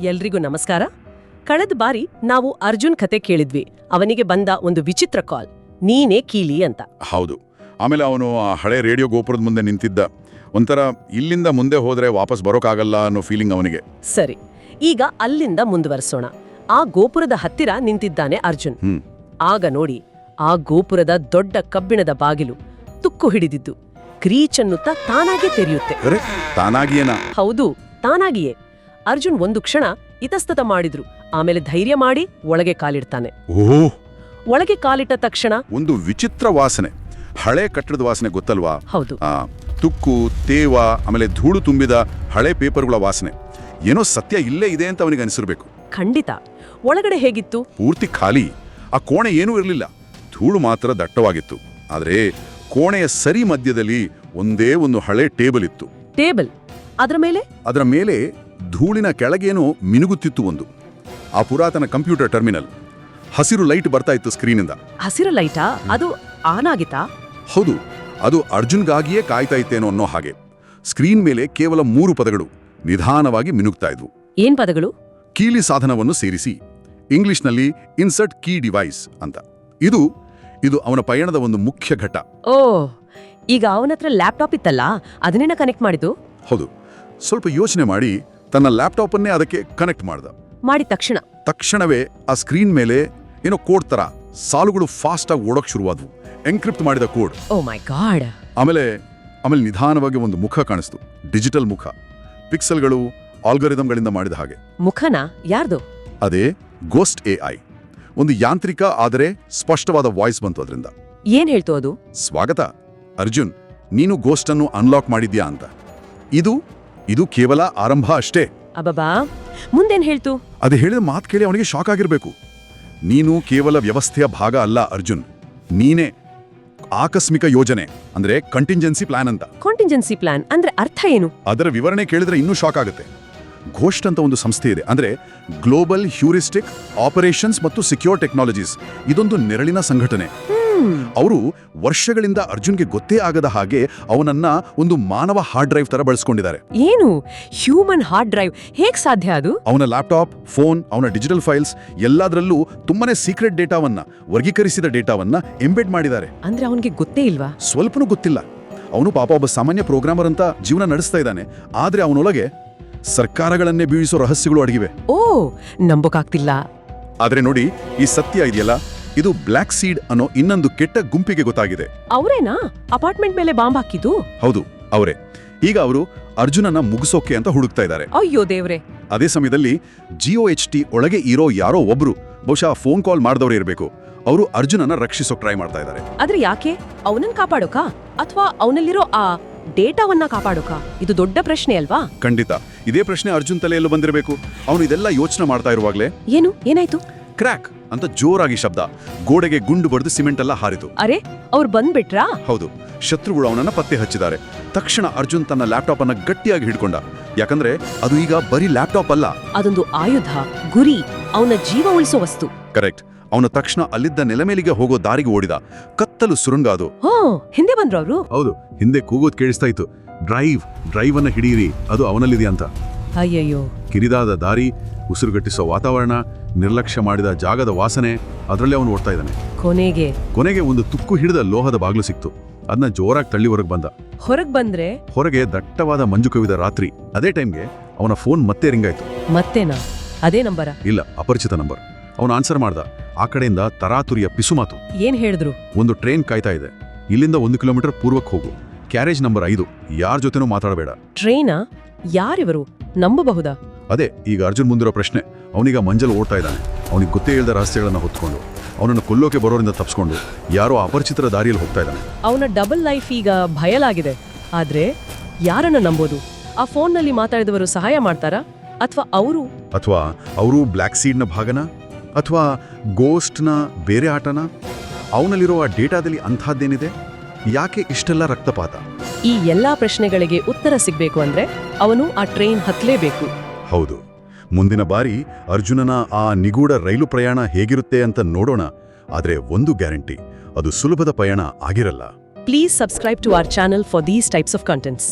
ಎಲ್ರಿಗೂ ನಮಸ್ಕಾರ. ಕಳೆದ ಬಾರಿ ನಾವು ಅರ್ಜುನ್ ಕತೆ ಕೇಳಿದ್ವಿ. ಅವನಿಗೆ ಬಂದ ಒಂದು ವಿಚಿತ್ರ ಕಾಲ್ ನೀನೇ ಕೀಲಿ ಅಂತ. ಹೌದು. ಆಮೇಲೆ ಅವನು ಆ ಹಳೆ ರೇಡಿಯೋ ಗೋಪುರದ ಮುಂದೆ ನಿಂತಿದ್ದ. ಒಂಥರ ಇಲ್ಲಿಂದ ಮುಂದೆ ಹೋದ್ರೆ ವಾಪಸ್ ಬರೋಕ್ಕಾಗಲ್ಲ ಅನ್ನೋ ಫೀಲಿಂಗ್ ಅವನಿಗೆ. ಸರಿ. ಈಗ ಅಲ್ಲಿಂದ ಮುಂದುವರಿಸೋಣ. ಆ ಗೋಪುರದ ಹತ್ತಿರ ನಿಂತಿದ್ದಾನೆ ಅರ್ಜುನ್. ಹ್ಮ್. ಆಗ ನೋಡಿ ಆ ಗೋಪುರದ ದೊಡ್ಡ ಕಬ್ಬಿಣದ ಬಾಗಿಲು ತುಕ್ಕು ಹಿಡಿದಿದ್ದು. ಕ್ರೀಚನ್ನುತ್ತಾ ತಾನಾಗೆ ತೆರೆಯುತ್ತೆ. ತಾನಾಗಿಯೇನ? ಹೌದು ತಾನಾಗಿಯೇ. ಅರ್ಜುನ್ ಒಂದು ಕ್ಷಣ ಇತಸ್ತತ ಮಾಡಿದ್ರು. ಆಮೇಲೆ ಧೈರ್ಯ ಮಾಡಿ ಒಳಗೆ ಕಾಲಿಡ್ತಾನೆ. ಓಹ್! ಒಳಗೆ ಕಾಲಿಟ್ಟ ತಕ್ಷಣ ಒಂದು ವಿಚಿತ್ರ ವಾಸನೆ. ಹಳೆ ಕಟ್ಟಡದ ವಾಸನೆ ಗೊತ್ತಲ್ವಾ? ಹೌದು. ಆ ತುಕ್ಕು ತೇವ ಆಮೇಲೆ ಧೂಳು ತುಂಬಿದ ಹಳೆ ಪೇಪರ್ಗಳ ವಾಸನೆ. ಏನೋ ಸತ್ಯ ಇಲ್ಲೇ ಇದೆ ಅಂತ ಅವನಿಗೆ ಅನಿಸಿರ್ಬೇಕು. ಖಂಡಿತ. ಒಳಗಡೆ ಹೇಗಿತ್ತು? ಪೂರ್ತಿ ಖಾಲಿ. ಆ ಕೋಣೆ ಏನೂ ಇರಲಿಲ್ಲ. ಧೂಳು ಮಾತ್ರ ದಟ್ಟವಾಗಿತ್ತು. ಆದರೆ ಕೋಣೆಯ ಸರಿ ಮಧ್ಯದಲ್ಲಿ ಒಂದೇ ಒಂದು ಹಳೆ ಟೇಬಲ್ ಇತ್ತು. ಟೇಬಲ್. ಅದರ ಮೇಲೆ? ಅದರ ಮೇಲೆ ಧೂಳಿನ ಕೆಳಗೇನೋ ಮಿನುಗುತ್ತಿತ್ತು ಒಂದು. ಆ ಪುರಾತನ ಕಂಪ್ಯೂಟರ್ ಟರ್ಮಿನಲ್. ಹಸಿರು ಲೈಟ್ ಬರ್ತಾ ಇತ್ತು ಸ್ಕ್ರೀನಿಂದ. ಹಸಿರು ಲೈಟಾ? ಅದು ಆನ್ ಆಗಿತ್ತಾ? ಹೌದು ಅದು ಅರ್ಜುನ್ಗಾಗಿಯೇ ಕಾಯ್ತಾ ಇತ್ತೇನೋ ಅನ್ನೋ ಹಾಗೆ. ಸ್ಕ್ರೀನ್ ಮೇಲೆ ಕೇವಲ ಮೂರು ಪದಗಳು ನಿಧಾನವಾಗಿ ಮಿನುಗ್ತಾ ಇದ್ವು. ಏನ್ ಪದಗಳು? ಕೀಲಿ ಸಾಧನವನ್ನು ಸೇರಿಸಿ ಇಂಗ್ಲಿಷ್ನಲ್ಲಿ ಇನ್ಸರ್ಟ್ ಕೀ ಡಿವೈಸ್ ಅಂತ. ಇದು ಇದು ಅವನ ಪಯಣದ ಒಂದು ಮುಖ್ಯ ಘಟ್ಟ. ಓ ಈಗ ಅವನತ್ರ ಲ್ಯಾಪ್ಟಾಪ್ ಇತ್ತಲ್ಲ ಅದನ್ನೇನ ಕನೆಕ್ಟ್ ಮಾಡಿದ್ದು? ಹೌದು ಸ್ವಲ್ಪ ಯೋಚನೆ ಮಾಡಿ ತನ್ನ ಲ್ಯಾಪ್ಟಾಪನ್ನೇ ಅದಕ್ಕೆ ಕನೆಕ್ಟ್ ಮಾಡ್ದ. ಮಾಡಿದ ತಕ್ಷಣ. ತಕ್ಷಣವೇ ಆ ಸ್ಕ್ರೀನ್ ಮೇಲೆ ಏನೋ ಕೋಡ್ ತರ ಸಾಲುಗಳು ಫಾಸ್ಟ್ ಆಗಿ ಓಡೋಕ್ ಶುರುವಾದ್ವು. ಎನ್ಕ್ರಿಪ್ಟ್ ಮಾಡಿದ ಕೋಡ್. ಓ ಮೈ ಗಾಡ್ ಆಮೇಲೆ ಆಮೇಲೆ ನಿಧಾನವಾಗಿ ಒಂದು ಮುಖ ಕಾಣಿಸ್ತು. ಡಿಜಿಟಲ್ ಮುಖ. ಪಿಕ್ಸೆಲ್ಗಳು ಆಲ್ಗರಿದಮ್ಗಳಿಂದ ಮಾಡಿದ ಹಾಗೆ. ಮುಖನ? ಯಾರ್ದು? ಅದೇ ಗೋಸ್ಟ್ ಎ ಐ ಒಂದು ಯಾಂತ್ರಿಕ ಆದರೆ ಸ್ಪಷ್ಟವಾದ ವಾಯ್ಸ್ ಬಂತು ಅದರಿಂದ. ಏನ್ ಹೇಳ್ತು ಅದು? ಸ್ವಾಗತ. ಅರ್ಜುನ್ ನೀನು ಗೋಸ್ಟ್ ಅನ್ನು ಅನ್ಲಾಕ್ ಮಾಡಿದ್ಯಾ ಅಂತ. ಇದು ಇದು ಕೇವಲ ಆರಂಭ ಅಷ್ಟೇ. ಅಬಬಾ ಮುಂದೇನ್ ಹೇಳ್ತು? ಅದು ಹೇಳಿದ ಮಾತು ಕೇಳಿ ಅವನಿಗೆ ಶಾಕ್ ಆಗಿರಬೇಕು. ನೀನು ಕೇವಲ ವ್ಯವಸ್ಥೆಯ ಭಾಗ ಅಲ್ಲ ಅರ್ಜುನ್. ನೀನೇ ಆಕಸ್ಮಿಕ ಯೋಜನೆ ಅಂದ್ರೆ ಕಂಟಿಂಜೆನ್ಸಿ ಪ್ಲಾನ್ ಅಂತ. ಕಂಟಿಂಜೆನ್ಸಿ ಪ್ಲಾನ್ ಅಂದ್ರೆ ಅರ್ಥ ಏನು? ಅದರ ವಿವರಣೆ ಕೇಳಿದ್ರೆ ಇನ್ನೂ ಶಾಕ್ ಆಗುತ್ತೆ. ಘೋಷ್ಟ್ ಅಂತ ಒಂದು ಸಂಸ್ಥೆ ಇದೆ ಅಂದ್ರೆ ಗ್ಲೋಬಲ್ ಹ್ಯೂರಿಸ್ಟಿಕ್ ಆಪರೇಷನ್ಸ್ ಮತ್ತು ಸಿಕ್ಯೂರ್ ಟೆಕ್ನಾಲಜೀಸ್ ಇದೊಂದು ನೆರಳಿನ ಸಂಘಟನೆ. ಅವರು ವರ್ಷಗಳಿಂದ ಅರ್ಜುನ್ಗೆ ಗೊತ್ತೇ ಆಗದ ಹಾಗೆ ಅವನನ್ನ ಒಂದು ಮಾನವ ಹಾರ್ಡ್ ಡ್ರೈವ್ ತರ ಬಳಸ್ಕೊಂಡಿದ್ದಾರೆ. ಏನು? ಹ್ಯೂಮನ್ ಹಾರ್ಡ್ ಡ್ರೈವ್ ಹೇಗ್ ಸಾಧ್ಯ ಅದು? ಅವನ ಲ್ಯಾಪ್ಟಾಪ್ ಫೋನ್ ಅವನ ಡಿಜಿಟಲ್ ಫೈಲ್ಸ್ ಎಲ್ಲದರಲ್ಲೂ ತುಂಬಾನೇ ಸೀಕ್ರೆಟ್ ಡೇಟಾವನ್ನ ವರ್ಗೀಕರಿಸಿದ ಡೇಟಾವನ್ನ ಎಂಬೆಡ್ ಮಾಡಿದ್ದಾರೆ. ಅಂದ್ರೆ ಅವನಿಗೆ ಗೊತ್ತೇ ಇಲ್ವಾ? ಸ್ವಲ್ಪನೂ ಗೊತ್ತಿಲ್ಲ. ಅವನು ಪಾಪ ಒಬ್ಬ ಸಾಮಾನ್ಯ ಪ್ರೋಗ್ರಾಮರ್ ಅಂತ ಜೀವನ ನಡೆಸ್ತಾ ಇದ್ದಾನೆ. ಆದ್ರೆ ಅವನೊಳಗೆ ಸರ್ಕಾರಗಳನ್ನೇ ಬೀಳಿಸೋ ರಹಸ್ಯಗಳು ಅಡಗಿವೆ. ಓ ನಂಬಕ್ಕಾಗ್ತಿಲ್ಲ. ಆದ್ರೆ ನೋಡಿ ಈ ಸತ್ಯ ಇದೆಯಲ್ಲ? ಇದು ಬ್ಲ್ಯಾಕ್ ಸೀಡ್ ಅನ್ನೋ ಇನ್ನೊಂದು ಕೆಟ್ಟ ಗುಂಪಿಗೆ ಗೊತ್ತಾಗಿದೆ. ಅವರೇನಾ? ಅಪಾರ್ಟ್ಮೆಂಟ್ ಮೇಲೆ ಬಾಂಬ್ ಹಾಕಿದ್ದು? ಹೌದು ಅವರೇ. ಈಗ ಅವರು ಅರ್ಜುನನ ಮುಗಿಸೋಕೆ ಅಂತ ಹುಡುಕ್ತಾ ಇದ್ದಾರೆ. ಅಯ್ಯೋ ದೇವ್ರೆ. ಅದೇ ಸಮಯದಲ್ಲಿ ಜಿಒ ಎಚ್ ಟಿ ಒಳಗೆ ಇರೋ ಯಾರೋ ಒಬ್ರು ಬಹುಶಃ ಫೋನ್ ಕಾಲ್ ಮಾಡಿದವರು ಇರಬೇಕು. ಅವರು ಅರ್ಜುನನ ರಕ್ಷಿಸೋಕೆ ಟ್ರೈ ಮಾಡ್ತಾ ಇದ್ದಾರೆ. ಆದ್ರೆ ಯಾಕೆ? ಅವನನ್ನ ಕಾಪಾಡೋಕಾ? ಅಥವಾ ಅವನಲ್ಲಿರೋ ಆ ಡೇಟಾವನ್ನ ಕಾಪಾಡೋಕಾ? ಇದು ದೊಡ್ಡ ಪ್ರಶ್ನೆ ಅಲ್ವಾ? ಖಂಡಿತ. ಇದೇ ಪ್ರಶ್ನೆ ಅರ್ಜುನ್ ತಲೆಯಲ್ಲೂ ಬಂದಿರಬೇಕು. ಅವನು ಇದೆಲ್ಲ ಯೋಚನೆ ಮಾಡ್ತಾ ಇರುವಾಗಲೇ. ಏನು? ಏನಾಯ್ತು? ಕ್ರ್ಯಾಕ್ ಅಂತ ಜೋರಾಗಿ ಶಬ್ದ. ಗೋಡೆಗೆ ಗುಂಡು ಬಡಿದು ಸಿಮೆಂಟ್ ಎಲ್ಲ ಹಾರಿತು. ಅರೆ ಅವ್ರು ಬಂದ್ಬಿಟ್ರಾ? ಹೌದು ಶತ್ರುಗಳು ಅವನನ್ನ ಪತ್ತೆ ಹಚ್ಚಿದ್ದಾರೆ. ತಕ್ಷಣ ಅರ್ಜುನ್ ತನ್ನ ಲ್ಯಾಪ್ಟಾಪ್ ಅನ್ನ ಗಟ್ಟಿಯಾಗಿ ಹಿಡ್ಕೊಂಡ. ಯಾಕಂದ್ರೆ ಅದು ಈಗ ಬರೀ ಲ್ಯಾಪ್ಟಾಪ್ ಅಲ್ಲ. ಅದೊಂದು ಆಯುಧ ಗುರಿ ಅವನ ಜೀವ ಉಳಿಸೋ ವಸ್ತು. ಕರೆಕ್ಟ್. ಅವನು ತಕ್ಷಣ ಅಲ್ಲಿದ್ದ ನೆಲಮೇಲಿಗೆ ಹೋಗೋ ದಾರಿಗೆ ಓಡಿದ. ಕತ್ತಲು ಸುರಂಗ ಅದು ಹೋ ಹಿಂದೆ ಬಂದ್ರು ಅವರು? ಹೌದು ಹಿಂದೆ ಕೂಗೋದ್ ಕೇಳಿಸ್ತಾ ಇತ್ತು. ಡ್ರೈವ್ ಡ್ರೈವ್ ಅನ್ನ ಹಿಡಿಯಿರಿ ಅದು ಅವನಲ್ಲಿದೆ ಅಂತ. ಅಯ್ಯಯ್ಯೋ. ಕಿರಿದಾದ ದಾರಿ ಉಸಿರುಗಟ್ಟಿಸೋ ವಾತಾವರಣ ನಿರ್ಲಕ್ಷ್ಯ ಮಾಡಿದ ಜಾಗದ ವಾಸನೆ ಅದರಲ್ಲೇ ಅವನು ಓಡ್ತಾ ಇದ್ದಾನೆ. ಕೊನೆಗೆ. ಕೊನೆಗೆ ಒಂದು ತುಕ್ಕು ಹಿಡಿದ ಲೋಹದ ಬಾಗಿಲು ಸಿಕ್ತು. ಅದನ್ನ ಜೋರಾಗಿ ತಳ್ಳಿ ಹೊರಗೆ ಬಂದ. ಹೊರಗ್ ಬಂದ್ರೆ? ಹೊರಗೆ ದಟ್ಟವಾದ ಮಂಜು ಕವಿದ ರಾತ್ರಿ. ಅದೇ ಟೈಮ್ಗೆ ಅವನ ಫೋನ್ ಮತ್ತೆ ರಿಂಗ್ ಆಯ್ತು. ಮತ್ತೇನಾ? ಅದೇ ನಂಬರ? ಇಲ್ಲ ಅಪರಿಚಿತ ನಂಬರ್. ಅವನು ಆನ್ಸರ್ ಮಾಡ್ದ. ಆ ಕಡೆಯಿಂದ ತರಾತುರಿಯ ಪಿಸುಮಾತು. ಏನ್ ಹೇಳಿದ್ರು? ಒಂದು ಟ್ರೈನ್ ಕಾಯ್ತಾ ಇದೆ. ಇಲ್ಲಿಂದ ಒಂದು ಕಿಲೋಮೀಟರ್ ಪೂರ್ವಕ್ಕೆ ಹೋಗು. ಕ್ಯಾರೇಜ್ ನಂಬರ್ ಐದು. ಯಾರ ಜೊತೆನೂ ಮಾತಾಡಬೇಡ. ಟ್ರೈನಾ? ಯಾರಿವರು ನಂಬಬಹುದಾ? ಅದೇ ಈಗ ಅರ್ಜುನ್ ಮುಂದಿರೋ ಪ್ರಶ್ನೆ. ಅವನೀಗ ಮಂಜಲ್ ಓಡ್ತಾ ಇದ್ದಾನೆ. ಅವನಿಗೆ ಗೊತ್ತೇ ಇಲ್ಲದ ರಹಸ್ಯಗಳನ್ನ ಹೊತ್ಕೊಂಡು ಅವನನ್ನು ಕೊಲ್ಲೋಕೆ ಬರೋರಿಂದ ತಪ್ಪಿಸ್ಕೊಂಡು ಯಾರೋ ಅಪರಿಚಿತರ ದಾರಿಯಲ್ಲಿ ಹೋಗ್ತಾ ಇದ್ದಾನೆ. ಅವನ ಡಬಲ್ ಲೈಫ್ ಈಗ ಭಯಲಾಗಿದೆ. ಆದ್ರೆ ಯಾರನ್ನ ನಂಬೋದು? ಆ ಫೋನ್ನಲ್ಲಿ ಮಾತಾಡಿದವರು ಸಹಾಯ ಮಾಡ್ತಾರಾ? ಅಥವಾ ಅವರು? ಅಥವಾ ಅವರು ಬ್ಲ್ಯಾಕ್ ಸೀಡ್ನ ಭಾಗನ? ಅಥವಾ ಗೋಸ್ಟ್ನ ಬೇರೆ ಆಟನ? ಅವನಲ್ಲಿರುವ ಆ ಡೇಟಾದಲ್ಲಿ ಅಂಥದ್ದೇನಿದೆ? ಯಾಕೆ ಇಷ್ಟೆಲ್ಲ ರಕ್ತಪಾತ? ಈ ಎಲ್ಲಾ ಪ್ರಶ್ನೆಗಳಿಗೆ ಉತ್ತರ ಸಿಗಬೇಕು ಅಂದ್ರೆ? ಅವನು ಆ ಟ್ರೈನ್ ಹತ್ತಲೇಬೇಕು ಹೌದು. ಮುಂದಿನ ಬಾರಿ ಅರ್ಜುನನ ಆ ನಿಗೂಢ ರೈಲು ಪ್ರಯಾಣ ಹೇಗಿರುತ್ತೆ ಅಂತ ನೋಡೋಣ. ಆದರೆ ಒಂದು ಗ್ಯಾರಂಟಿ ಅದು ಸುಲಭದ ಪಯಣ ಆಗಿರಲ್ಲ. Please subscribe to our channel for these types of contents